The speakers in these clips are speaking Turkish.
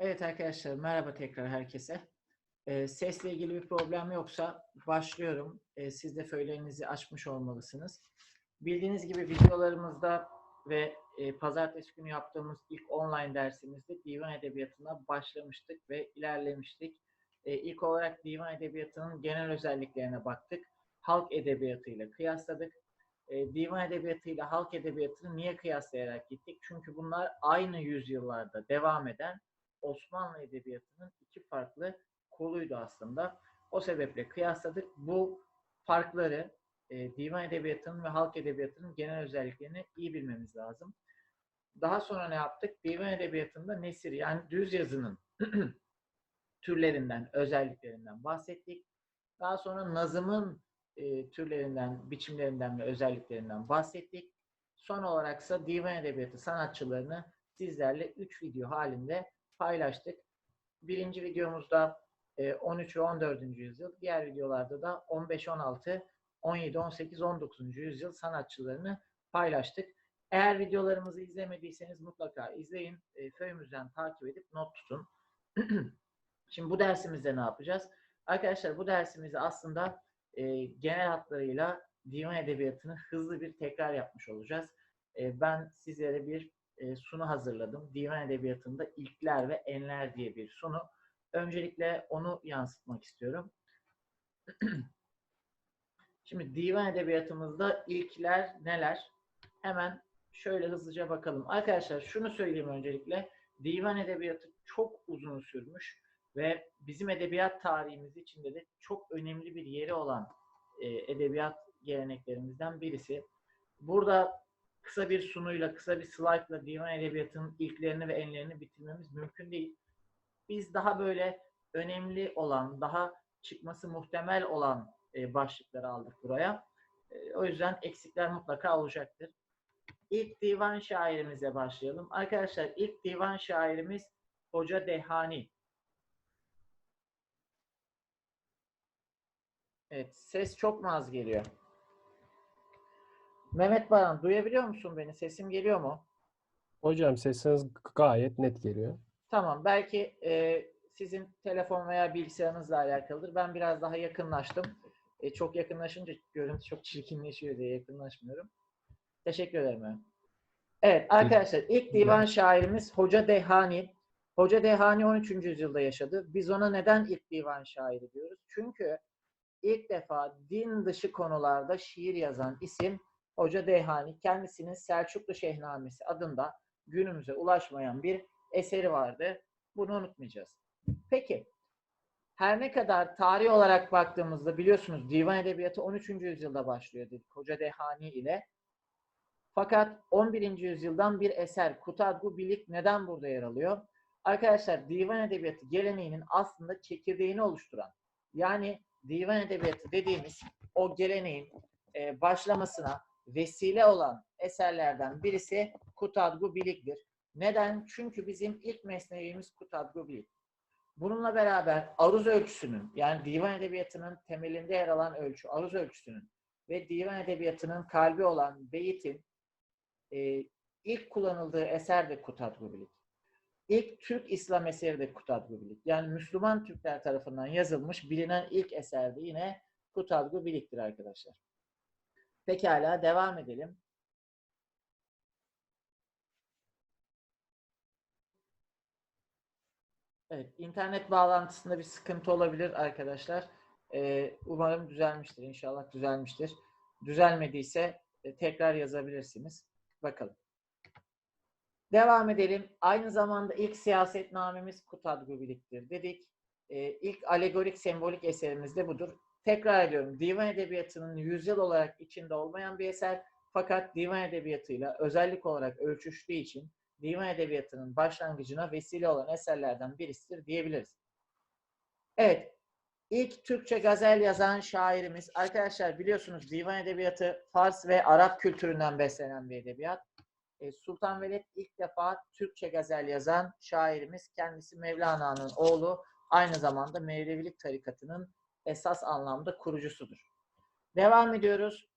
Evet arkadaşlar merhaba tekrar herkese. Ee, sesle ilgili bir problem yoksa başlıyorum. Ee, siz de föylerinizi açmış olmalısınız. Bildiğiniz gibi videolarımızda ve e, pazartesi günü yaptığımız ilk online dersimizde divan edebiyatına başlamıştık ve ilerlemiştik. E, ilk olarak divan edebiyatının genel özelliklerine baktık. Halk edebiyatıyla kıyasladık. E, divan edebiyatıyla halk edebiyatını niye kıyaslayarak gittik? Çünkü bunlar aynı yüzyıllarda devam eden Osmanlı Edebiyatı'nın iki farklı koluydu aslında. O sebeple kıyasladık. Bu farkları e, divan edebiyatının ve halk edebiyatının genel özelliklerini iyi bilmemiz lazım. Daha sonra ne yaptık? Divan edebiyatında nesir yani düz yazının türlerinden, özelliklerinden bahsettik. Daha sonra nazımın e, türlerinden, biçimlerinden ve özelliklerinden bahsettik. Son olaraksa divan edebiyatı sanatçılarını sizlerle 3 video halinde paylaştık. Birinci videomuzda 13 ve 14. yüzyıl, diğer videolarda da 15, 16, 17, 18, 19. yüzyıl sanatçılarını paylaştık. Eğer videolarımızı izlemediyseniz mutlaka izleyin. E, Föyümüzden takip edip not tutun. Şimdi bu dersimizde ne yapacağız? Arkadaşlar bu dersimizde aslında e, genel hatlarıyla divan edebiyatını hızlı bir tekrar yapmış olacağız. E, ben sizlere bir e, sunu hazırladım. Divan Edebiyatı'nda ilkler ve enler diye bir sunu. Öncelikle onu yansıtmak istiyorum. Şimdi divan edebiyatımızda ilkler neler? Hemen şöyle hızlıca bakalım. Arkadaşlar şunu söyleyeyim öncelikle. Divan edebiyatı çok uzun sürmüş ve bizim edebiyat tarihimiz içinde de çok önemli bir yeri olan e, edebiyat geleneklerimizden birisi. Burada kısa bir sunuyla, kısa bir slaytla divan edebiyatının ilklerini ve enlerini bitirmemiz mümkün değil. Biz daha böyle önemli olan, daha çıkması muhtemel olan e, başlıkları aldık buraya. E, o yüzden eksikler mutlaka olacaktır. İlk divan şairimize başlayalım. Arkadaşlar ilk divan şairimiz Hoca Dehani. Evet, ses çok mu az geliyor? Mehmet Baran duyabiliyor musun beni? Sesim geliyor mu? Hocam sesiniz gayet net geliyor. Tamam. Belki e, sizin telefon veya bilgisayarınızla alakalıdır. Ben biraz daha yakınlaştım. E, çok yakınlaşınca görüntü çok çirkinleşiyor diye yakınlaşmıyorum. Teşekkür ederim. Evet arkadaşlar ilk divan şairimiz Hoca Dehani. Hoca Dehani 13. yüzyılda yaşadı. Biz ona neden ilk divan şairi diyoruz? Çünkü ilk defa din dışı konularda şiir yazan isim Hoca Dehani kendisinin Selçuklu Şehnamesi adında günümüze ulaşmayan bir eseri vardı. Bunu unutmayacağız. Peki, her ne kadar tarih olarak baktığımızda biliyorsunuz divan edebiyatı 13. yüzyılda başlıyor dedik Hoca Dehani ile. Fakat 11. yüzyıldan bir eser Kutadgu Bilik neden burada yer alıyor? Arkadaşlar divan edebiyatı geleneğinin aslında çekirdeğini oluşturan yani divan edebiyatı dediğimiz o geleneğin başlamasına vesile olan eserlerden birisi Kutadgu Bilik'tir. Neden? Çünkü bizim ilk mesnevimiz Kutadgu Bilik. Bununla beraber aruz ölçüsünün yani divan edebiyatının temelinde yer alan ölçü aruz ölçüsünün ve divan edebiyatının kalbi olan beyitin e, ilk kullanıldığı eser de Kutadgu Bilik. İlk Türk İslam eseri de Kutadgu Bilik. Yani Müslüman Türkler tarafından yazılmış bilinen ilk eser de yine Kutadgu Bilik'tir arkadaşlar. Pekala devam edelim. Evet, internet bağlantısında bir sıkıntı olabilir arkadaşlar. Ee, umarım düzelmiştir. İnşallah düzelmiştir. Düzelmediyse e, tekrar yazabilirsiniz. Bakalım. Devam edelim. Aynı zamanda ilk siyasetnamemiz Kutadgu Bilik'tir dedik. Ee, ilk alegorik sembolik eserimiz de budur. Tekrar ediyorum. Divan edebiyatının yüzyıl olarak içinde olmayan bir eser. Fakat divan edebiyatıyla özellik olarak ölçüştüğü için divan edebiyatının başlangıcına vesile olan eserlerden birisidir diyebiliriz. Evet. İlk Türkçe gazel yazan şairimiz. Arkadaşlar biliyorsunuz divan edebiyatı Fars ve Arap kültüründen beslenen bir edebiyat. E, Sultan Veled ilk defa Türkçe gazel yazan şairimiz. Kendisi Mevlana'nın oğlu. Aynı zamanda Mevlevilik tarikatının esas anlamda kurucusudur. Devam ediyoruz.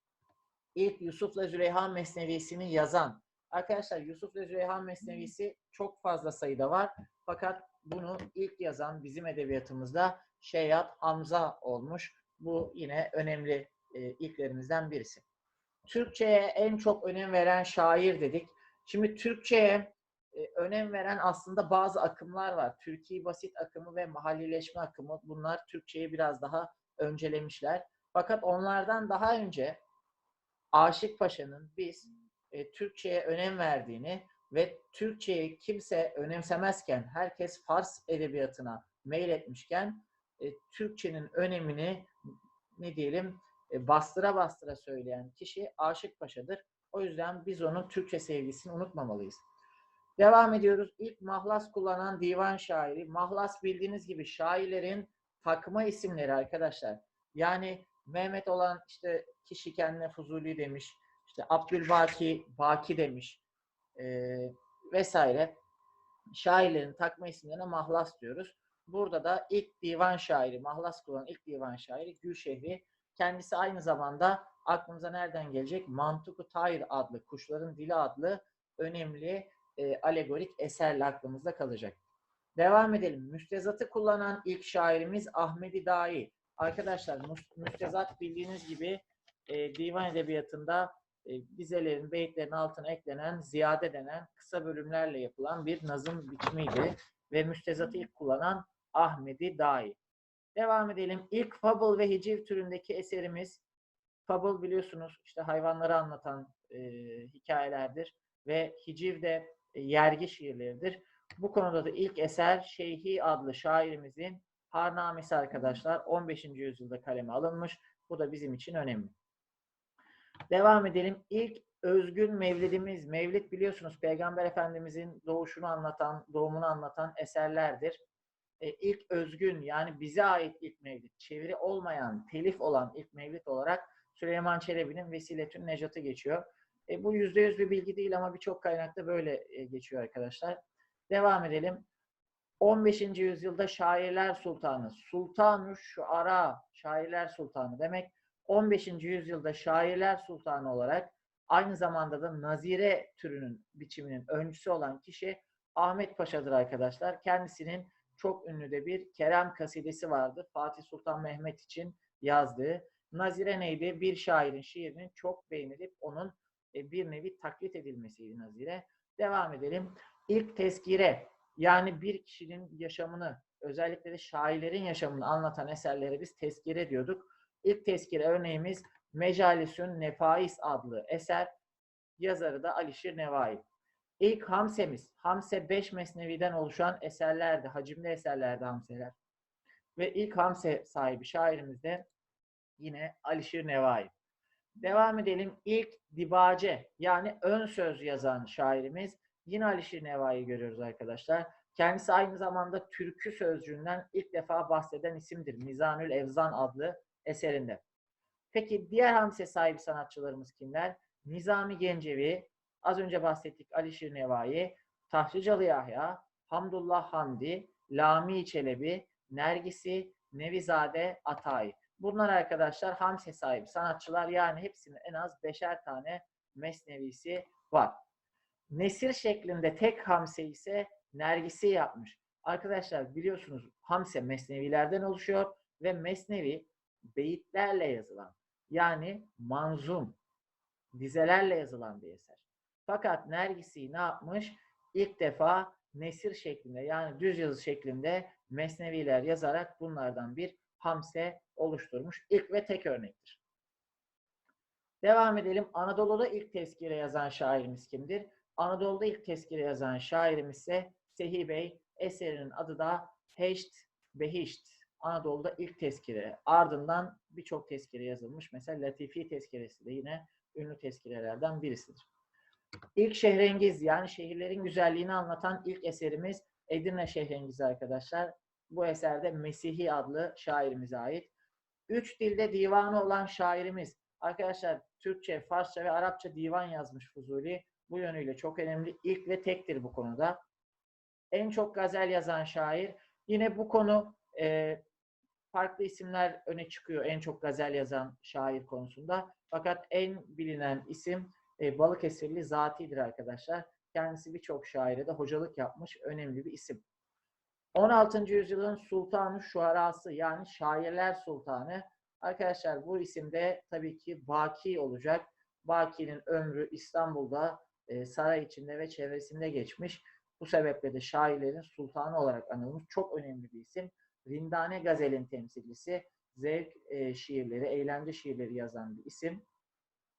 İlk Yusuf'la Züleyha Mesnevisini yazan. Arkadaşlar Yusuf'la Züleyha Mesnevisi çok fazla sayıda var. Fakat bunu ilk yazan bizim edebiyatımızda Şeyhat Hamza olmuş. Bu yine önemli e, ilklerimizden birisi. Türkçe'ye en çok önem veren şair dedik. Şimdi Türkçe'ye önem veren aslında bazı akımlar var. Türkiye basit akımı ve mahallileşme akımı. Bunlar Türkçe'yi biraz daha öncelemişler. Fakat onlardan daha önce Aşık Paşa'nın biz e, Türkçe'ye önem verdiğini ve Türkçe'yi kimse önemsemezken herkes Fars edebiyatına meyletmişken e, Türkçenin önemini ne diyelim e, bastıra bastıra söyleyen kişi Aşık Paşa'dır. O yüzden biz onun Türkçe sevgisini unutmamalıyız. Devam ediyoruz. İlk mahlas kullanan divan şairi. Mahlas bildiğiniz gibi şairlerin takma isimleri arkadaşlar. Yani Mehmet olan işte kişi kendine Fuzuli demiş. İşte Abdülbaki Baki demiş. Ee, vesaire. Şairlerin takma isimlerine mahlas diyoruz. Burada da ilk divan şairi, mahlas kullanan ilk divan şairi Gülşehri. Kendisi aynı zamanda aklımıza nereden gelecek? Mantuku Tayr adlı, Kuşların Dili adlı önemli e, alegorik eserle aklımızda kalacak. Devam edelim. Müstezatı kullanan ilk şairimiz Ahmedi Dai. Arkadaşlar müstezat bildiğiniz gibi e, divan edebiyatında e, dizelerin, beyitlerin altına eklenen, ziyade denen kısa bölümlerle yapılan bir nazım biçimiydi. Ve müstezatı ilk kullanan Ahmedi Dai. Devam edelim. İlk fable ve hiciv türündeki eserimiz Fable biliyorsunuz işte hayvanları anlatan e, hikayelerdir ve hiciv de yergi şiirleridir. Bu konuda da ilk eser Şeyhi adlı şairimizin Harnamesi arkadaşlar 15. yüzyılda kaleme alınmış. Bu da bizim için önemli. Devam edelim. İlk özgün mevlidimiz. Mevlid biliyorsunuz Peygamber Efendimizin doğuşunu anlatan, doğumunu anlatan eserlerdir. E, ilk özgün yani bize ait ilk mevlid, çeviri olmayan, telif olan ilk mevlid olarak Süleyman Çelebi'nin Vesiletün Necat'ı geçiyor. E, bu yüzde yüz bir bilgi değil ama birçok kaynakta böyle e, geçiyor arkadaşlar. Devam edelim. 15. yüzyılda Şairler Sultanı, Sultanu Şuara, Şairler Sultanı demek. 15. yüzyılda Şairler Sultanı olarak aynı zamanda da Nazire türünün biçiminin öncüsü olan kişi Ahmet Paşa'dır arkadaşlar. Kendisinin çok ünlü de bir Kerem kasidesi vardı. Fatih Sultan Mehmet için yazdığı. Nazire neydi? Bir şairin şiirinin çok beğenilip onun e, bir nevi taklit edilmesiydi Nazire. Devam edelim. İlk tezkire yani bir kişinin yaşamını özellikle de şairlerin yaşamını anlatan eserlere biz tezkire diyorduk. İlk tezkire örneğimiz Mecalisün Nefais adlı eser. Yazarı da Alişir Nevai. İlk Hamsemiz. Hamse 5 mesneviden oluşan eserlerdi. Hacimli eserlerdi Hamseler. Ve ilk Hamse sahibi şairimiz de yine Alişir Nevai. Devam edelim. İlk dibace yani ön söz yazan şairimiz yine Alişir Nevai'yi görüyoruz arkadaşlar. Kendisi aynı zamanda türkü sözcüğünden ilk defa bahseden isimdir. Mizanül Evzan adlı eserinde. Peki diğer hamse sahibi sanatçılarımız kimler? Nizami Gencevi, az önce bahsettik Alişir Nevai, Tahricalı Yahya, Hamdullah Hamdi, Lami Çelebi, Nergisi, Nevizade Atay. Bunlar arkadaşlar hamse sahibi sanatçılar yani hepsinin en az beşer tane mesnevisi var. Nesir şeklinde tek hamse ise Nergisi yapmış. Arkadaşlar biliyorsunuz hamse mesnevilerden oluşuyor ve mesnevi beyitlerle yazılan yani manzum dizelerle yazılan bir eser. Fakat Nergisi ne yapmış? İlk defa nesir şeklinde yani düz yazı şeklinde mesneviler yazarak bunlardan bir hamse oluşturmuş. İlk ve tek örnektir. Devam edelim. Anadolu'da ilk tezkire yazan şairimiz kimdir? Anadolu'da ilk tezkire yazan şairimiz ise Sehi Bey. Eserinin adı da Heşt Behişt. Anadolu'da ilk tezkire. Ardından birçok tezkire yazılmış. Mesela Latifi tezkiresi de yine ünlü tezkirelerden birisidir. İlk Şehrengiz yani şehirlerin güzelliğini anlatan ilk eserimiz Edirne Şehrengizi arkadaşlar. Bu eserde Mesihi adlı şairimize ait. Üç dilde divanı olan şairimiz. Arkadaşlar Türkçe, Farsça ve Arapça divan yazmış Fuzuli. Bu yönüyle çok önemli. İlk ve tektir bu konuda. En çok gazel yazan şair. Yine bu konu e, farklı isimler öne çıkıyor en çok gazel yazan şair konusunda. Fakat en bilinen isim e, Balıkesirli Zati'dir arkadaşlar. Kendisi birçok şaire de hocalık yapmış önemli bir isim. 16. yüzyılın sultanı şuarası yani şairler sultanı. Arkadaşlar bu isimde tabii ki Baki olacak. Baki'nin ömrü İstanbul'da e, saray içinde ve çevresinde geçmiş. Bu sebeple de şairlerin sultanı olarak anılmış. Çok önemli bir isim. Rindane Gazel'in temsilcisi. Zevk e, şiirleri, eğlence şiirleri yazan bir isim.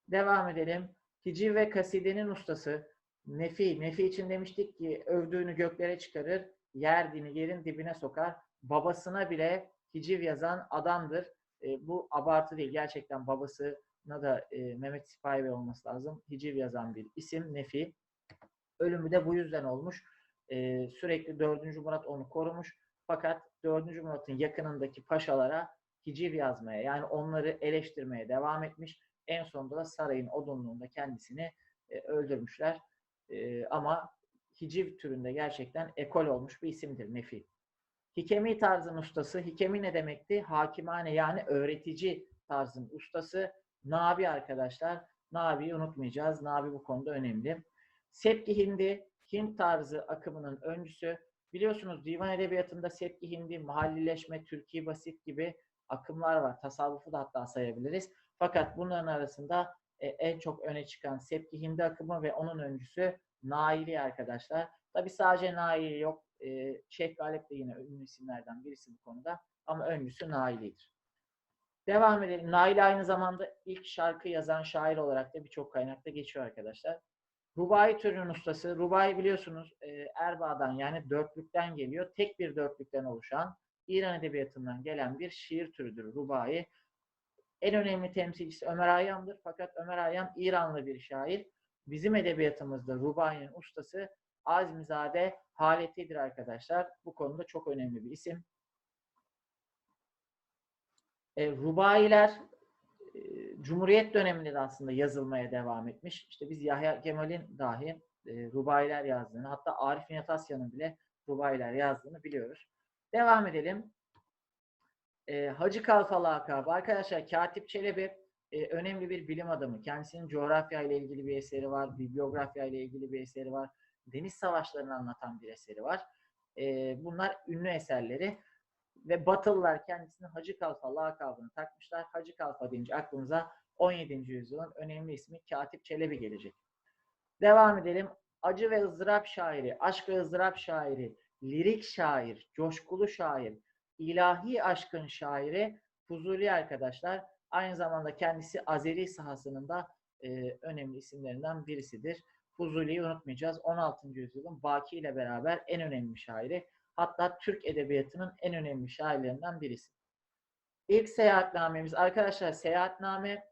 Devam edelim. Hiciv ve kasidenin ustası. Nefi. Nefi için demiştik ki övdüğünü göklere çıkarır, yerdini yerin dibine sokar. Babasına bile hiciv yazan adamdır. E, bu abartı değil. Gerçekten babasına da e, Mehmet Sipahi Bey olması lazım. Hiciv yazan bir isim Nefi. Ölümü de bu yüzden olmuş. E, sürekli 4. Murat onu korumuş. Fakat 4. Murat'ın yakınındaki paşalara hiciv yazmaya yani onları eleştirmeye devam etmiş. En sonunda da sarayın odunluğunda kendisini e, öldürmüşler. E, ama hiciv türünde gerçekten ekol olmuş bir isimdir Nefi. Hikemi tarzın ustası. Hikemi ne demekti? Hakimane yani öğretici tarzın ustası. Nabi arkadaşlar. Nabi'yi unutmayacağız. Nabi bu konuda önemli. Sepki Hindi, Hint tarzı akımının öncüsü. Biliyorsunuz divan edebiyatında Sepki Hindi, mahallileşme, Türkiye basit gibi akımlar var. Tasavvufu da hatta sayabiliriz. Fakat bunların arasında e, en çok öne çıkan Sepki Hindi akımı ve onun öncüsü Naili arkadaşlar. Tabi sadece Naili yok. E, Şeyh Galip de yine ünlü isimlerden birisi bu konuda. Ama öncüsü Naili'dir. Devam edelim. Naili aynı zamanda ilk şarkı yazan şair olarak da birçok kaynakta geçiyor arkadaşlar. Rubai türünün ustası. Rubai biliyorsunuz e, Erbaa'dan yani dörtlükten geliyor. Tek bir dörtlükten oluşan İran edebiyatından gelen bir şiir türüdür Rubai. En önemli temsilcisi Ömer Hayyam'dır. Fakat Ömer Hayyam İranlı bir şair. Bizim edebiyatımızda Rubai'nin ustası Azmizade Haleti'dir arkadaşlar. Bu konuda çok önemli bir isim. E, Rubailer e, Cumhuriyet döneminde de aslında yazılmaya devam etmiş. İşte biz Yahya Kemal'in dahi e, Rubailer yazdığını, hatta Arif Nihat Asya'nın bile Rubailer yazdığını biliyoruz. Devam edelim. E, Hacı Kalfa lakabı. Arkadaşlar Katip Çelebi e, önemli bir bilim adamı. Kendisinin coğrafya ile ilgili bir eseri var, bibliografya ile ilgili bir eseri var, deniz savaşlarını anlatan bir eseri var. E, bunlar ünlü eserleri ve Batılılar kendisine Hacı Kalfa lakabını takmışlar. Hacı Kalfa deyince aklımıza 17. yüzyılın önemli ismi Katip Çelebi gelecek. Devam edelim. Acı ve ızdırap şairi, aşk ve ızdırap şairi, lirik şair, coşkulu şair, ilahi aşkın şairi Fuzuli arkadaşlar. Aynı zamanda kendisi Azeri sahasının da e, önemli isimlerinden birisidir. Fuzuli'yi unutmayacağız. 16. yüzyılın Baki ile beraber en önemli şairi. Hatta Türk edebiyatının en önemli şairlerinden birisi. İlk seyahatnamemiz, arkadaşlar seyahatname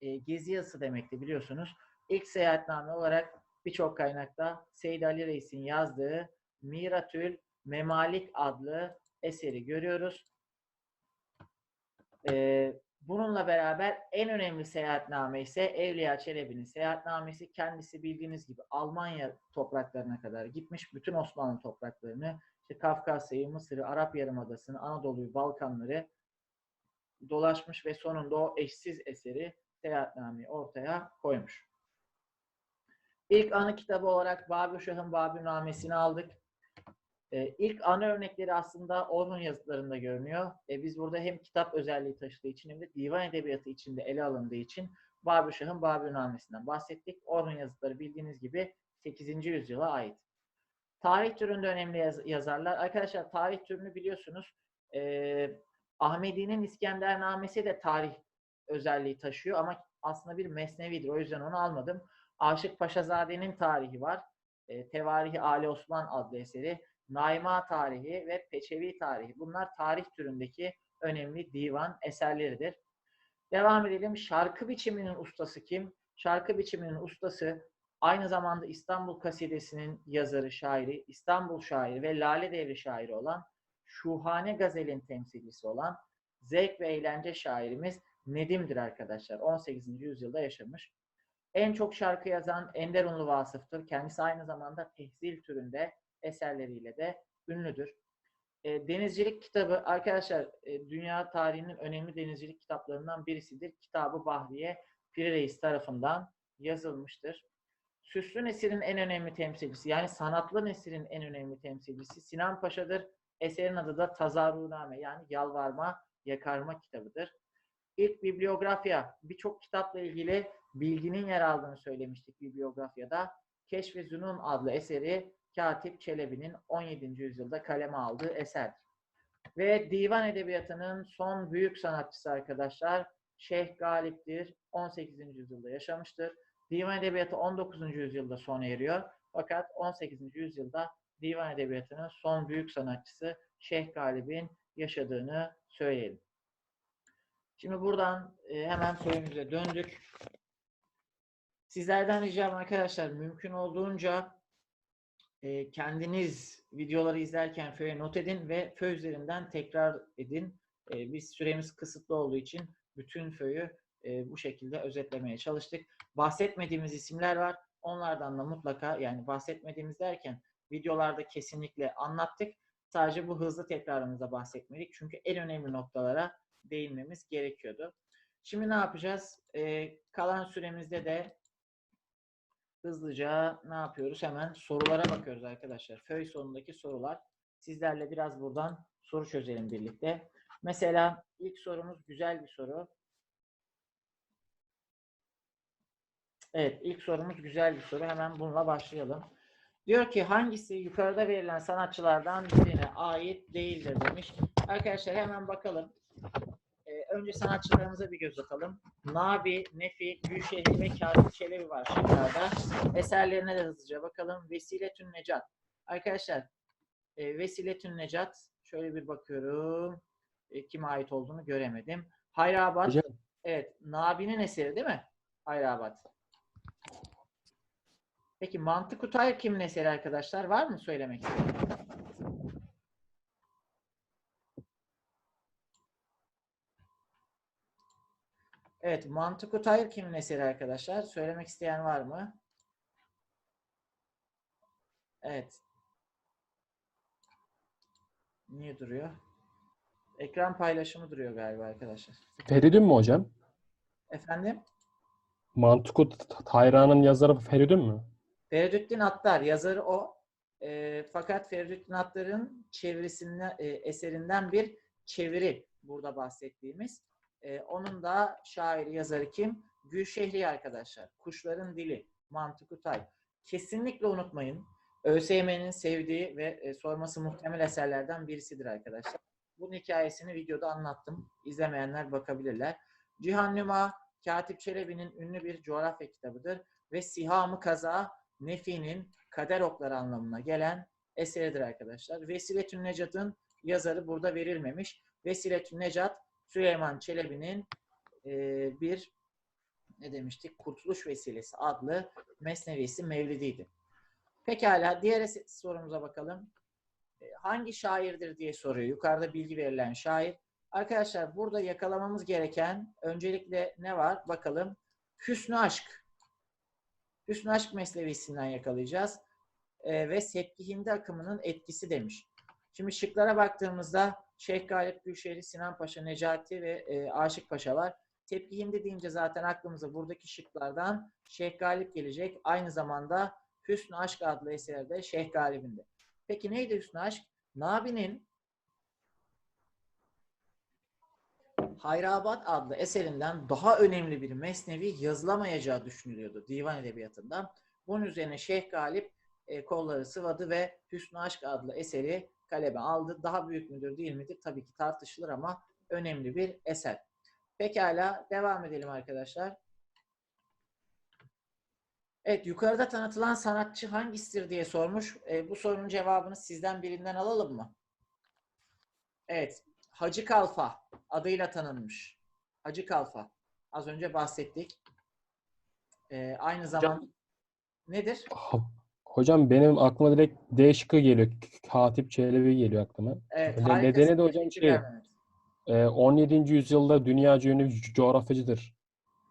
e, gezi yazısı demekti biliyorsunuz. İlk seyahatname olarak birçok kaynakta Seyyid Ali Reis'in yazdığı Miratül Memalik adlı eseri görüyoruz. Ee, bununla beraber en önemli seyahatname ise Evliya Çelebi'nin seyahatnamesi. Kendisi bildiğiniz gibi Almanya topraklarına kadar gitmiş. Bütün Osmanlı topraklarını, işte Kafkasya'yı, Mısır'ı, Arap Yarımadası'nı, Anadolu'yu, Balkanları dolaşmış ve sonunda o eşsiz eseri seyahatnameyi ortaya koymuş. İlk anı kitabı olarak Babi Şah'ın Babi Namesi'ni aldık. Ee, ilk ana örnekleri aslında onun yazıtlarında görünüyor. E, biz burada hem kitap özelliği taşıdığı için hem de divan edebiyatı içinde ele alındığı için Babi Şah'ın Babi Namesi'nden bahsettik. Onun yazıtları bildiğiniz gibi 8. yüzyıla ait. Tarih türünde önemli yaz- yazarlar. Arkadaşlar tarih türünü biliyorsunuz. E, Ahmedi'nin İskendernamesi de tarih özelliği taşıyor ama aslında bir mesnevidir. O yüzden onu almadım. Aşık Paşazade'nin tarihi var. E, Tevarihi Ali Osman adlı eseri. Naima tarihi ve Peçevi tarihi. Bunlar tarih türündeki önemli divan eserleridir. Devam edelim. Şarkı biçiminin ustası kim? Şarkı biçiminin ustası aynı zamanda İstanbul Kasidesi'nin yazarı, şairi, İstanbul şairi ve Lale Devri şairi olan Şuhane Gazel'in temsilcisi olan zevk ve eğlence şairimiz Nedim'dir arkadaşlar. 18. yüzyılda yaşamış. En çok şarkı yazan Ender Unlu Vasıf'tır. Kendisi aynı zamanda tehzil türünde eserleriyle de ünlüdür. E, denizcilik kitabı arkadaşlar e, dünya tarihinin önemli denizcilik kitaplarından birisidir. Kitabı Bahriye Piri Reis tarafından yazılmıştır. süslü nesirin en önemli temsilcisi yani sanatlı nesirin en önemli temsilcisi Sinan Paşa'dır. Eserin adı da Tazarruname yani Yalvarma, Yakarma kitabıdır. İlk bibliografya birçok kitapla ilgili bilginin yer aldığını söylemiştik bibliografyada. Keşf-i Zunun adlı eseri Katip Çelebi'nin 17. yüzyılda kaleme aldığı eserdir. Ve divan edebiyatının son büyük sanatçısı arkadaşlar Şeyh Galip'tir. 18. yüzyılda yaşamıştır. Divan edebiyatı 19. yüzyılda sona eriyor. Fakat 18. yüzyılda divan edebiyatının son büyük sanatçısı Şeyh Galip'in yaşadığını söyleyelim. Şimdi buradan e, hemen sorumuza döndük. Sizlerden ricam arkadaşlar mümkün olduğunca e, kendiniz videoları izlerken föye not edin ve föy üzerinden tekrar edin. E, biz süremiz kısıtlı olduğu için bütün föyü e, bu şekilde özetlemeye çalıştık. Bahsetmediğimiz isimler var. Onlardan da mutlaka yani bahsetmediğimiz derken videolarda kesinlikle anlattık. Sadece bu hızlı tekrarımızda bahsetmedik. Çünkü en önemli noktalara değinmemiz gerekiyordu. Şimdi ne yapacağız? E, kalan süremizde de hızlıca ne yapıyoruz? Hemen sorulara bakıyoruz arkadaşlar. Föy sonundaki sorular. Sizlerle biraz buradan soru çözelim birlikte. Mesela ilk sorumuz güzel bir soru. Evet, ilk sorumuz güzel bir soru. Hemen bununla başlayalım. Diyor ki hangisi yukarıda verilen sanatçılardan birine ait değildir demiş. Arkadaşlar hemen bakalım. Önce sanatçılarımıza bir göz atalım. Nabi, Nefi, Gülşehir ve Katip Çelebi var şıklarda. Eserlerine de hızlıca bakalım. Vesiletün Necat. Arkadaşlar e, Vesiletün Necat şöyle bir bakıyorum. E, kime ait olduğunu göremedim. Hayrabat. Hocam Evet. Nabi'nin eseri değil mi? Hayrabat. Peki Mantık Utay kimin eseri arkadaşlar? Var mı söylemek istediğiniz? Evet, Mantık Utayr kimin eseri arkadaşlar? Söylemek isteyen var mı? Evet. Niye duruyor? Ekran paylaşımı duruyor galiba arkadaşlar. Feridun mu hocam? Efendim? Mantukut Hayran'ın yazarı Feridun mu? Feridüddin Attar yazarı o. E, fakat Feridüddin Attar'ın çevirisinden e, eserinden bir çeviri burada bahsettiğimiz. E, onun da şairi yazarı kim? Gülşehri arkadaşlar. Kuşların Dili. Mantık Utay. Kesinlikle unutmayın. ÖSYM'nin sevdiği ve e, sorması muhtemel eserlerden birisidir arkadaşlar. Bunun hikayesini videoda anlattım. İzlemeyenler bakabilirler. Cihan Nüma, Katip Çelebi'nin ünlü bir coğrafya kitabıdır ve Siham-ı Kaza Nefi'nin kader okları anlamına gelen eseridir arkadaşlar. Vesiletün Necat'ın yazarı burada verilmemiş. Vesiletün Necat Süleyman Çelebi'nin e, bir ne demiştik? Kurtuluş Vesilesi adlı mesnevisi Mevlidi'ydi. Pekala diğer sorumuza bakalım. E, hangi şairdir diye soruyor. Yukarıda bilgi verilen şair. Arkadaşlar burada yakalamamız gereken öncelikle ne var? Bakalım. Hüsnü Aşk. Hüsnü Aşk meslevisinden yakalayacağız. E, ve Sepki Hindi akımının etkisi demiş. Şimdi şıklara baktığımızda Şeyh Galip Gülşehri, Sinan Paşa, Necati ve e, Aşık Paşa var. Tepki Hindi deyince zaten aklımıza buradaki şıklardan Şeyh Galip gelecek. Aynı zamanda Hüsnü Aşk adlı eserde Şeyh Galip'in de. Peki neydi Hüsnü Aşk? Nabi'nin Hayrabat adlı eserinden daha önemli bir mesnevi yazılamayacağı düşünülüyordu divan edebiyatında. Bunun üzerine Şeyh Galip e, kolları sıvadı ve Hüsnü Aşk adlı eseri kaleme aldı. Daha büyük müdür değil midir? Tabii ki tartışılır ama önemli bir eser. Pekala devam edelim arkadaşlar. Evet yukarıda tanıtılan sanatçı hangisidir diye sormuş. E, bu sorunun cevabını sizden birinden alalım mı? Evet. Hacı Kalfa adıyla tanınmış. Hacı Kalfa. Az önce bahsettik. E, aynı zamanda nedir? Hocam benim aklıma direkt D şıkkı geliyor. Katip Çelebi geliyor aklıma. Evet, Ne- nedeni de hocam şey- Mehmet. Ee, 17. yüzyılda dünyaca ünlü coğrafyacıdır.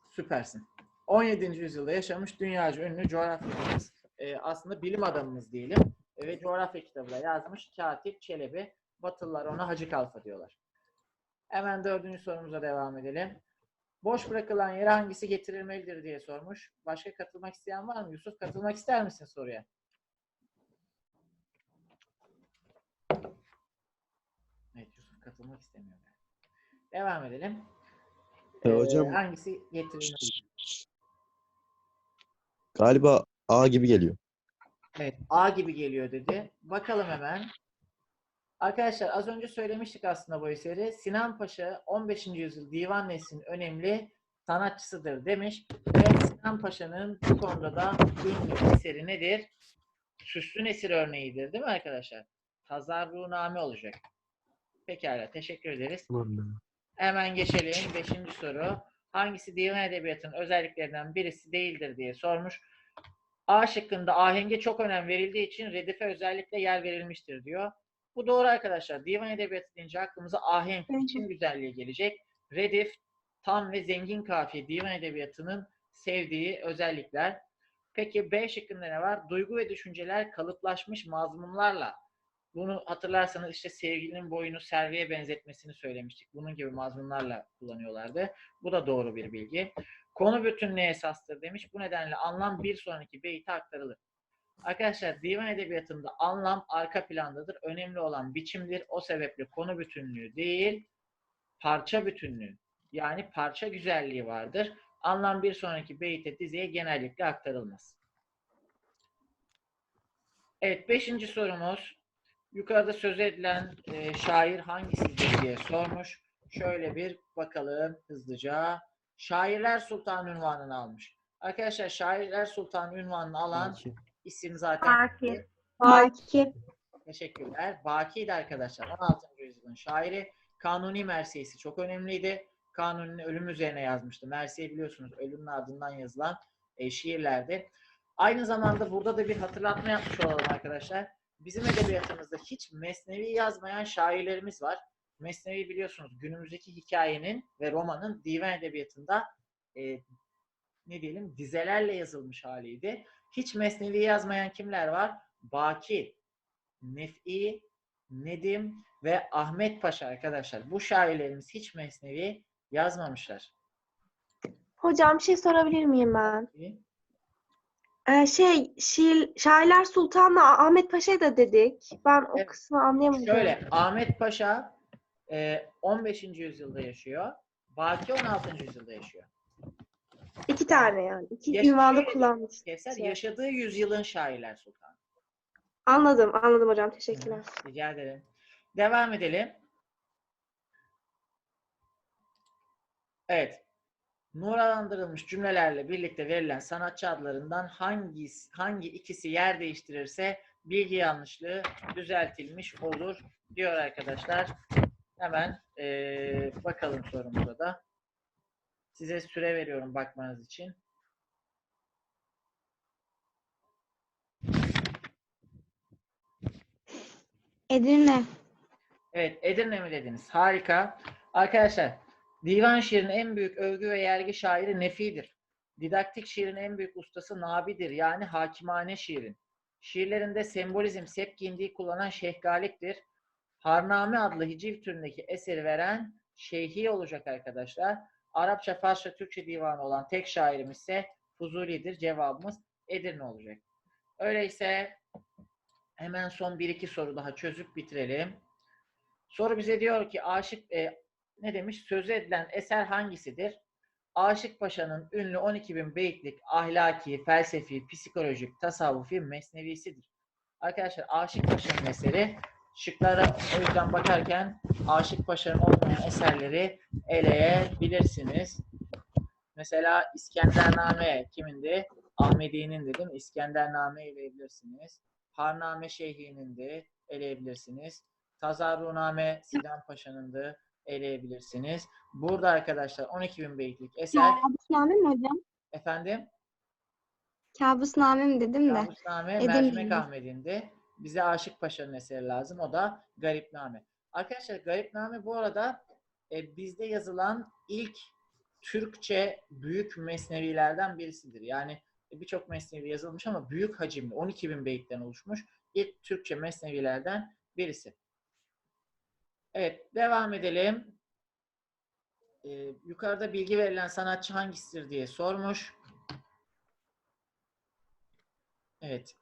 Süpersin. 17. yüzyılda yaşamış dünyaca ünlü coğrafyacımız, e, aslında bilim adamımız diyelim e, ve coğrafya kitabı da yazmış Katip Çelebi. Batılılar ona Hacı Kalfa diyorlar. Hemen dördüncü sorumuza devam edelim. Boş bırakılan yere hangisi getirilmelidir diye sormuş. Başka katılmak isteyen var mı? Yusuf katılmak ister misin soruya? Evet Yusuf katılmak istemiyor. Devam edelim. E, Ee, hocam hangisi getirilmelidir? galiba A gibi geliyor. Evet, A gibi geliyor dedi. Bakalım hemen. Arkadaşlar az önce söylemiştik aslında bu eseri. Sinan Paşa 15. yüzyıl divan neslinin önemli sanatçısıdır demiş. Ve Sinan Paşa'nın bu konuda da ünlü eseri nedir? Süslü Nesir örneğidir değil mi arkadaşlar? Tazarruname olacak. Pekala teşekkür ederiz. Hemen geçelim. Beşinci soru. Hangisi divan edebiyatının özelliklerinden birisi değildir diye sormuş. A şıkkında ahenge çok önem verildiği için redife özellikle yer verilmiştir diyor. Bu doğru arkadaşlar. Divan edebiyatı deyince aklımıza ahenk, biçim güzelliği gelecek. Redif, tam ve zengin kafiye divan edebiyatının sevdiği özellikler. Peki B şıkkında ne var? Duygu ve düşünceler kalıplaşmış mazmumlarla. Bunu hatırlarsanız işte sevgilinin boyunu serviye benzetmesini söylemiştik. Bunun gibi mazmunlarla kullanıyorlardı. Bu da doğru bir bilgi. Konu bütünlüğe esastır demiş. Bu nedenle anlam bir sonraki beyte aktarılır. Arkadaşlar divan edebiyatında anlam arka plandadır. Önemli olan biçimdir. O sebeple konu bütünlüğü değil, parça bütünlüğü yani parça güzelliği vardır. Anlam bir sonraki beyte diziye genellikle aktarılmaz. Evet, beşinci sorumuz. Yukarıda söz edilen e, şair hangisidir diye sormuş. Şöyle bir bakalım hızlıca. Şairler Sultan ünvanını almış. Arkadaşlar Şairler Sultan ünvanını alan isim zaten Baki. Baki. Teşekkürler. Baki'ydi arkadaşlar. 16. yüzyılın şairi. Kanuni Mersiyesi çok önemliydi. Kanuni'nin ölüm üzerine yazmıştı. Mersiye biliyorsunuz ölümün ardından yazılan e, şiirlerdi. Aynı zamanda burada da bir hatırlatma yapmış olalım arkadaşlar. Bizim edebiyatımızda hiç mesnevi yazmayan şairlerimiz var. Mesnevi biliyorsunuz günümüzdeki hikayenin ve romanın divan edebiyatında e, ne diyelim dizelerle yazılmış haliydi. Hiç mesnevi yazmayan kimler var? Baki, Nef'i, Nedim ve Ahmet Paşa arkadaşlar. Bu şairlerimiz hiç mesnevi yazmamışlar. Hocam bir şey sorabilir miyim ben? Ee, şey, şiir, Şairler Sultan'la Ahmet Paşa'yı da dedik. Ben o Evet. kısmı anlayamadım. Şöyle Ahmet Paşa e, 15. yüzyılda yaşıyor. Baki 16. yüzyılda yaşıyor. İki tane yani. İki Yaş- ünvanda şöyle kullanmış. Kevser Şey. yaşadığı yüzyılın şairler sultanı. Anladım, anladım hocam. Teşekkürler. Rica ederim. Devam edelim. Evet. Numaralandırılmış cümlelerle birlikte verilen sanatçı adlarından hangisi, hangi ikisi yer değiştirirse bilgi yanlışlığı düzeltilmiş olur diyor arkadaşlar. Hemen eee, bakalım sorumuza da. Size süre veriyorum bakmanız için. Edirne. Evet, Edirne mi dediniz? Harika. Arkadaşlar, divan şiirinin en büyük övgü ve yergi şairi Nefi'dir. Didaktik şiirin en büyük ustası Nabi'dir. Yani hakimane şiirin. Şiirlerinde sembolizm, sep giyindiği kullanan Şeyh Galip'tir. Harname adlı hiciv türündeki eseri veren Şeyhi olacak arkadaşlar. Arapça, Farsça, Türkçe divanı olan tek şairimiz ise Fuzuli'dir. Cevabımız Edirne olacak. Öyleyse hemen son bir iki soru daha çözüp bitirelim. Soru bize diyor ki Aşık e, ne demiş? Sözü edilen eser hangisidir? Aşık Paşa'nın ünlü 12 bin beyitlik ahlaki, felsefi, psikolojik, tasavvufi mesnevisidir. Arkadaşlar Aşık Paşa'nın eseri şıklara o yüzden bakarken Aşık Paşa'nın olmayan eserleri eleyebilirsiniz. Mesela İskendername kimindi? Ahmedi'nin de değil mi? İskendername eleyebilirsiniz. Harname Şeyhi'nin de eleyebilirsiniz. Tazarruname Sinan Paşa'nın da eleyebilirsiniz. Burada arkadaşlar 12 bin beytlik eser. Kabusname mi hocam? Efendim? Kabusname mi dedim de. Kabusname. Mercimek Ahmet'in de. Bize Aşık Paşa'nın eseri lazım. O da Garipname. Arkadaşlar Garipname bu arada e, bizde yazılan ilk Türkçe büyük mesnevilerden birisidir. Yani e, birçok mesnevi yazılmış ama büyük hacimli 12 bin beyitten oluşmuş ilk Türkçe mesnevilerden birisi. Evet devam edelim. e, yukarıda bilgi verilen sanatçı hangisidir diye sormuş. Evet.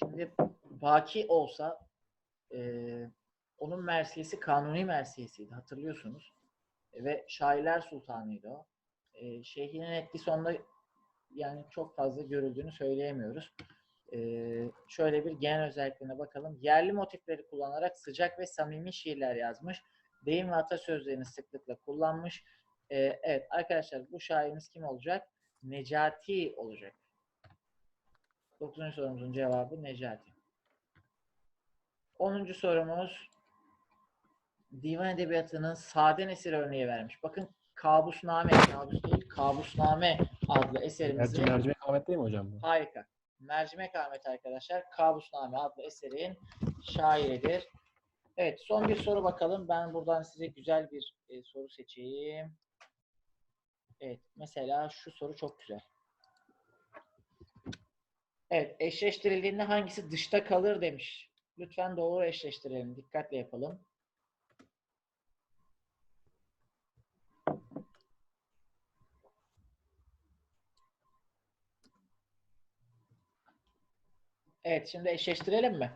Şimdi Baki olsa e, onun mersiyesi Kanuni mersiyesiydi hatırlıyorsunuz. E, ve Şairler Sultanı'ydı o. E, şeyhinin etkisi onda yani çok fazla görüldüğünü söyleyemiyoruz. E, şöyle bir genel özelliklerine bakalım. Yerli motifleri kullanarak sıcak ve samimi şiirler yazmış. Deyim ve atasözlerini sıklıkla kullanmış. E, evet arkadaşlar bu şairimiz kim olacak? Necati olacak. Dokuzuncu sorumuzun cevabı Necati. Onuncu sorumuz Divan Edebiyatı'nın sade nesir örneği vermiş. Bakın Kabusname, kabus değil, Kabusname adlı eserimizi Merci, mercimek Ahmet değil mi hocam bu? harika. Mercimek Ahmet arkadaşlar Kabusname adlı eserin şairidir. Evet son bir soru bakalım. Ben buradan size güzel bir e, soru seçeyim. Evet mesela şu soru çok güzel. Evet eşleştirildiğinde hangisi dışta kalır demiş. Lütfen doğru eşleştirelim. Dikkatle yapalım. Evet, şimdi eşleştirelim mi?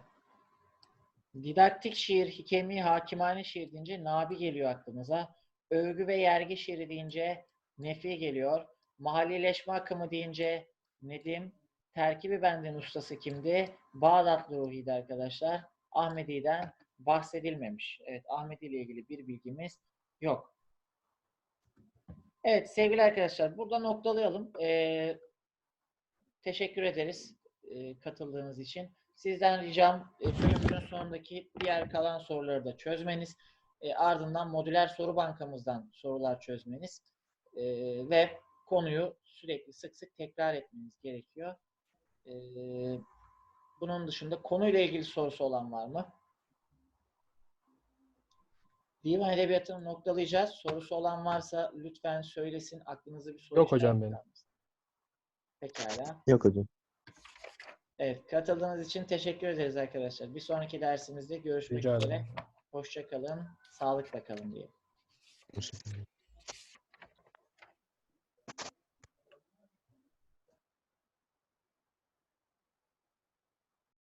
Didaktik şiir, hikemi, hakimane şiir deyince nabi geliyor aklımıza. Övgü ve yergi şiiri deyince nefi geliyor. Mahallileşme akımı deyince Nedim. Terkibi benden ustası kimdi? Bağdatlı Ruhi'ydi arkadaşlar. Ahmedi'den bahsedilmemiş. Evet, Ahmedi ile ilgili bir bilgimiz yok. Evet sevgili arkadaşlar burada noktalayalım. Ee, teşekkür ederiz e, katıldığınız için. Sizden ricam e, bölümümüzün sonundaki diğer kalan soruları da çözmeniz. E, ardından modüler soru bankamızdan sorular çözmeniz. E, ve konuyu sürekli sık sık tekrar etmeniz gerekiyor. E, bunun dışında konuyla ilgili sorusu olan var mı? Divan Edebiyatı'nı noktalayacağız. Sorusu olan varsa lütfen söylesin. Aklınızda bir soru Yok hocam benim. Pekala. Yok hocam. Evet, katıldığınız için teşekkür ederiz arkadaşlar. Bir sonraki dersimizde görüşmek Rica üzere. ederim. Hoşça kalın, sağlıkla kalın diye. Teşekkür ederim.